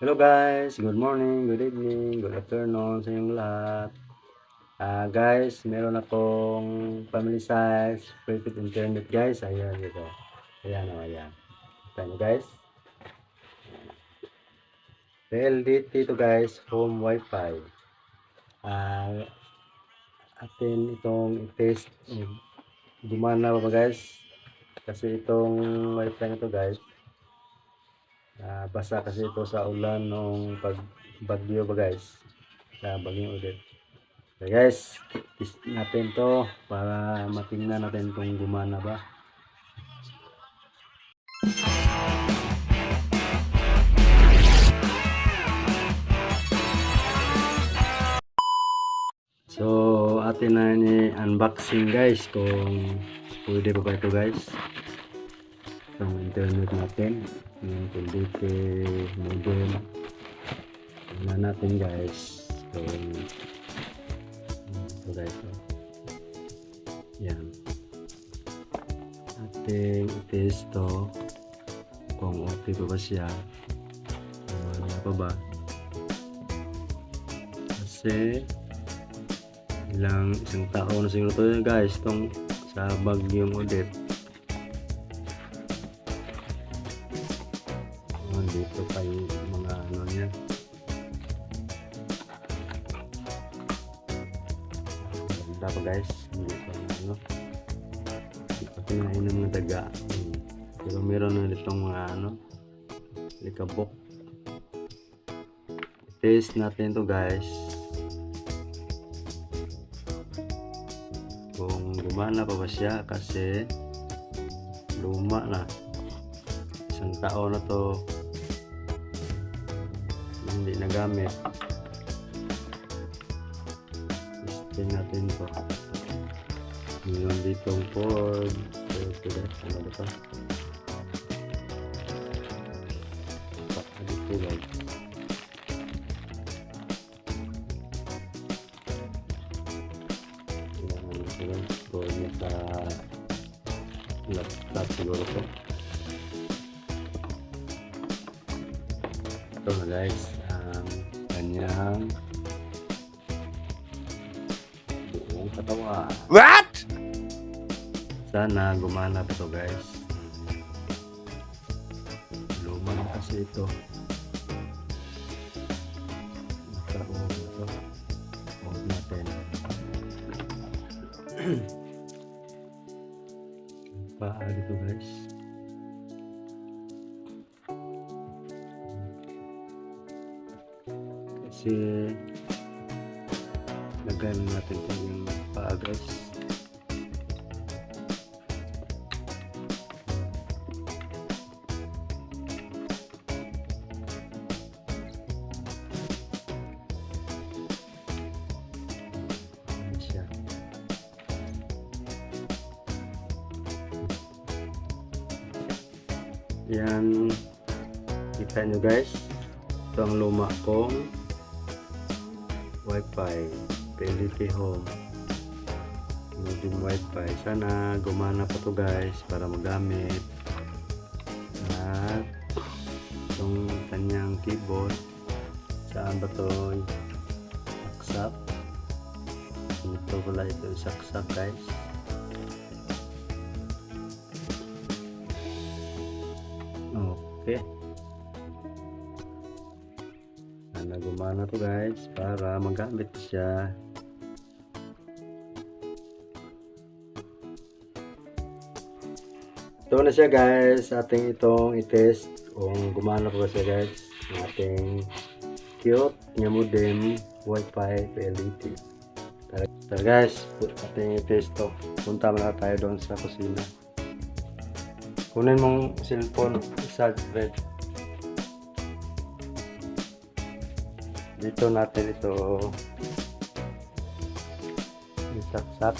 Hello guys, good morning, good evening, good afternoon sa inyong lahat. Ah guys, meron akong family size prepaid internet guys. Ayan dito. Ayan o, ayan. Kita nyo guys. PLDT to guys, home wifi. Ah atin itong i-test. Gumana ba guys? Kasi itong wifi na to guys, Basa kasi ito sa ulan nung pag bagyo ba guys? Sa bagyong ulit. So guys natin to para matingnan natin kung gumana ba. So atin na ni unboxing guys kung pwede pa ba ito guys? Itong internet natin yung PLDT modem tingnan natin guys so ito guys yan. Ating i-test to kung okay pa ba siya. Wala pa ba? Kasi ilang isang taon na siguro to guys itong sa bagyong Odette ganda pa guys. Hindi pa ano. Hindi pa kinainan ng daga. Pero meron na itong mga ano likabok. Taste natin to guys. Kung gumana pa ba siya kasi luma na. Isang taon na to. Hindi nagamit testing natin to meron ditong Ford. Ford ano ba ito? Pa dito guys yan yan score niya sa laptop siguro to ito na guys. Ang kanyang What? sana gumana pa to guys. Luma na kasi ito. Nakaroon ito huwag natin. Paa dito guys? Kasi lagyan natin ito yung guys yan kita nyo guys ito ang luma kong wifi PLDT home modem wifi sana gumana pa to guys para magamit. At itong kanyang keyboard saan ba to? Saksak. Ito pala ito saksak guys. Okay. Sana gumana to guys para magamit siya ito na siya guys. Ating itong i-test kung gumana ba siya guys. Ang ating cute nga modem wifi PLDT tara, tara guys. Ating i-test to. Punta muna tayo doon sa kusina. Kunin mong cellphone red. Dito natin ito. Isaksak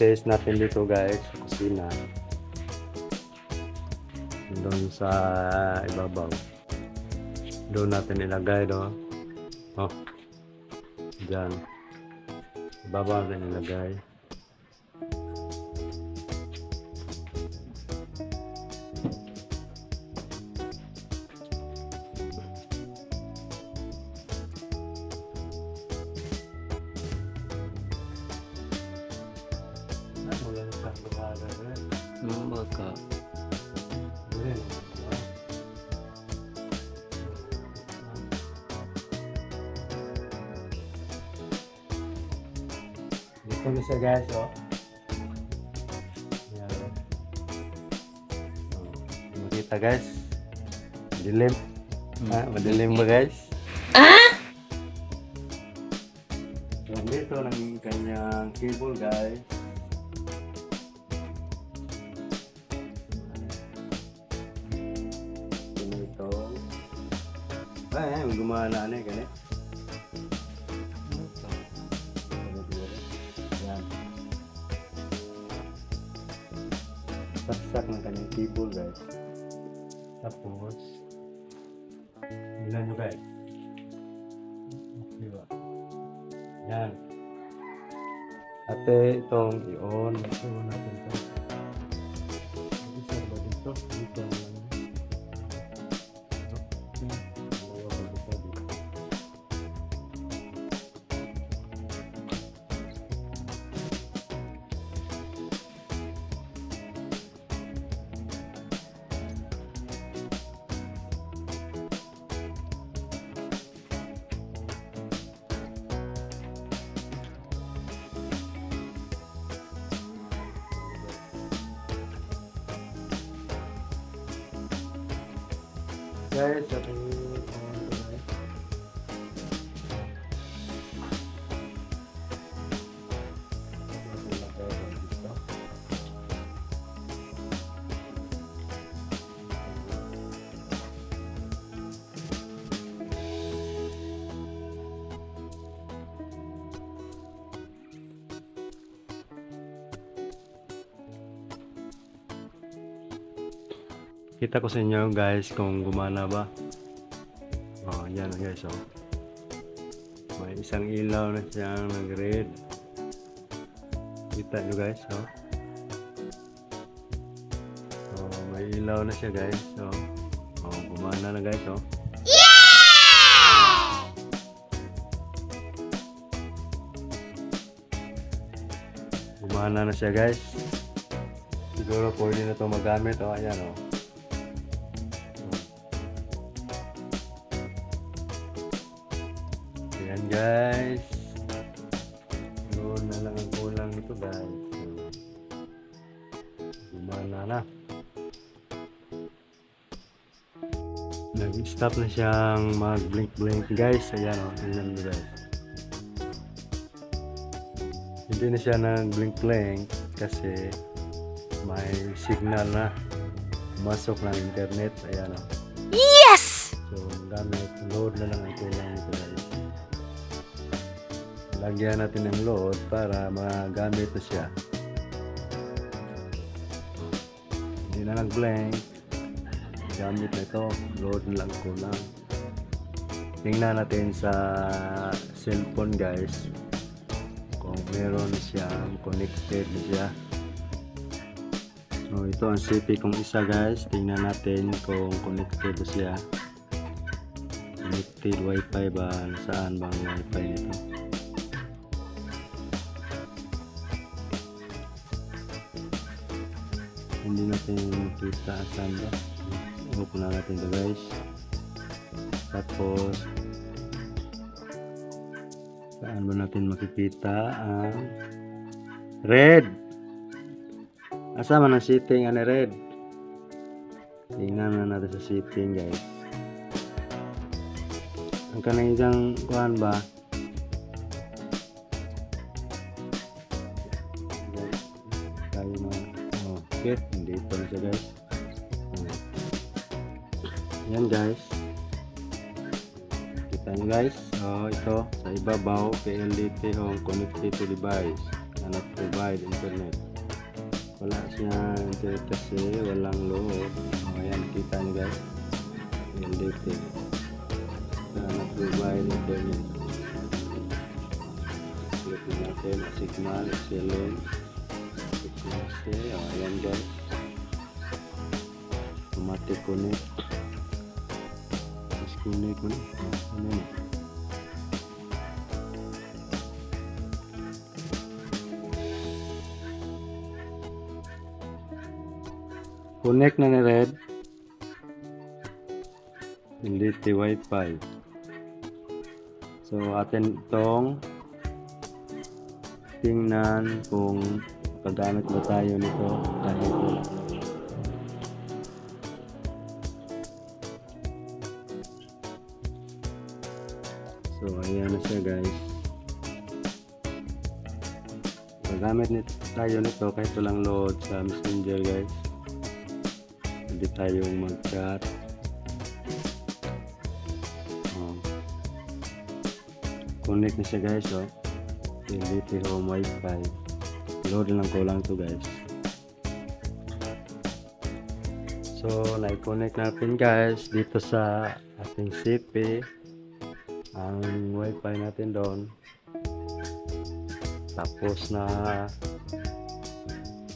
test natin dito guys kusina doon sa ibabaw. Doon natin ilagay do oh. Dyan ibabaw natin ilagay Baka. Ayan. Dito na siya guys, oh. Ayan. Oh, Makita guys. Dilim. Ah, madilim ba guys? Ah? So, dito ng kanyang cable guys. Ay, gumana na eh, ganit. Yan. Saksak ng kanyang cable guys. Tapos, tingnan nyo guys. Diba? Yan. Ate, itong i-on. I-on natin ito. Guys, sabi Kita ko sa inyo guys kung gumana ba. Oh, yan guys oh. May isang ilaw na siyang nag-red. Kita nyo guys oh. Oh, may ilaw na siya guys oh. Oh, gumana na guys oh. Gumana na siya guys. Siguro pwede na ito magamit oh. Ayan oh. Nag-stop na siyang mag-blink-blink guys. Ayan o, tingnan mo guys. Hindi na siya nag-blink-blink kasi may signal na masok ng internet. Ayan o. So, gamit, load na lang ang kulang nito guys. Lagyan natin ng load para magamit na siya. Hindi na nag-blank. Gamit na ito. Load na lang kulang. Tingnan natin sa cellphone guys. Kung meron siyang connected na siya. So, ito ang CP kong isa guys. Tingnan natin kung connected na siya connected wifi ba saan bang wifi nito hindi natin makita saan ba na natin ito guys. Tapos saan ba natin makikita ang red? Asa man ang setting ano red? Tingnan na natin sa setting guys. Ang kanang isang kuhan ba? Tayo oh, okay. Hindi pa na siya guys. Yan guys kita nyo guys oh, ito sa ibabaw PLDT home connected to device na not provide internet wala siya internet kasi walang load oh, ayan kita nyo guys PLDT na nag-provide internet. Click na natin signal, excellent. Click na siya. O, ayan guys. Automatic connect. Disconnect mo na. O, Ano na. Connect na ni Red. Hindi wifi. So atin itong tingnan kung paggamit ba tayo nito kahit So ayan na siya guys. Paggamit nito, tayo nito kahit walang load sa messenger guys. Hindi tayong mag-chat. Oh. Connect na siya guys oh. Utility home wifi. Load lang ko lang to guys. So, na-connect natin guys dito sa ating CP ang wifi natin doon. Tapos na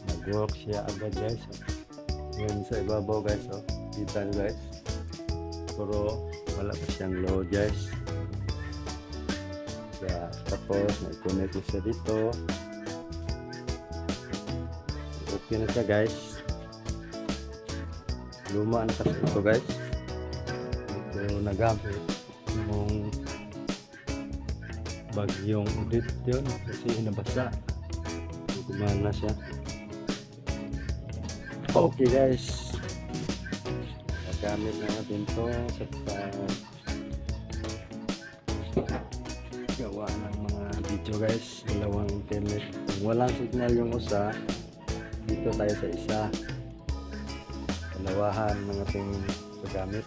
nag-work siya agad guys. Yan sa ibabaw guys. Oh. Kita nyo guys. Pero wala pa siyang load guys. Kaya, tapos nag-connect na siya dito. Okay na siya guys. Luma na kasi ito guys. Ito nagamit bagyong udit yun kasi nabasa. Gumana siya. Okay guys. Nagamit na natin to sa gawa ng mga video guys dalawang internet kung walang signal yung usa dito tayo sa isa dalawahan ng ating paggamit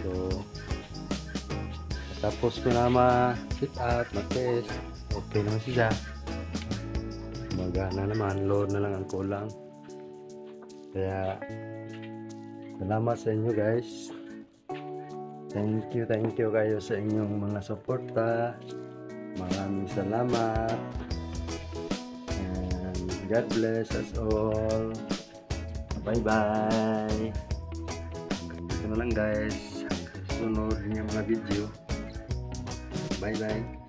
so tapos ko na ma-fit out ma-test okay naman siya magana naman load na lang ang kulang kaya salamat sa inyo guys Thank you, thank you kayo sa inyong mga suporta. Maraming salamat. And God bless us all. Bye-bye. Dito na lang guys. Sa sunod niya mga video. Bye-bye.